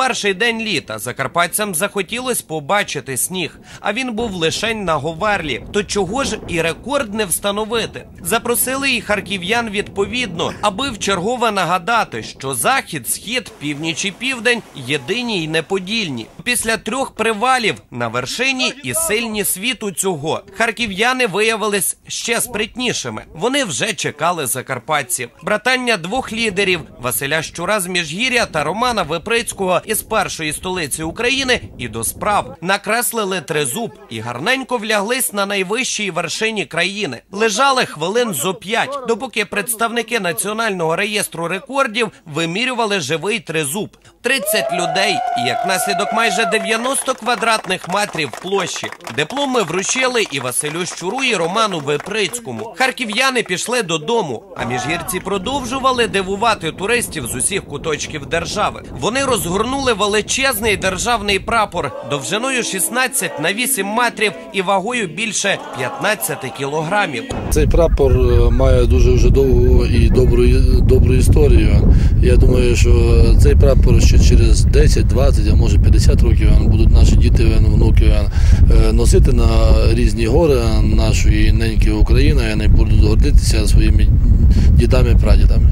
перший день літа закарпатцям захотілось побачити сніг, а він був лишень на Говерлі. То чого ж і рекорд не встановити? Запросили і харків'ян відповідно, аби вчергове нагадати, що захід, схід, північ і південь єдині й неподільні. Після трьох привалів на вершині і сильні світу цього харків'яни виявились ще спритнішими. Вони вже чекали закарпатців. Братання двох лідерів Василя Щура з Міжгір'я та Романа Виприцького із першої столиці України і до справ накреслили тризуб і гарненько вляглись на найвищій вершині країни. Лежали хвилин зо п'ять, допоки представники національного реєстру рекордів вимірювали живий тризуб. 30 людей і як наслідок майже 90 квадратних метрів площі. Дипломи вручили і Василю Щуру, і Роману Виприцькому. Харків'яни пішли додому, а міжгірці продовжували дивувати туристів з усіх куточків держави. Вони розгорнули величезний державний прапор довжиною 16 на 8 метрів і вагою більше 15 кілограмів. Цей прапор е, має дуже вже довгу і добру, добру історію. Я думаю, що цей прапор ще через 10, 20, а може 50 років будуть наші діти, внуки е, носити на різні гори нашої неньки України. Вони будуть гордитися своїми дідами, прадідами.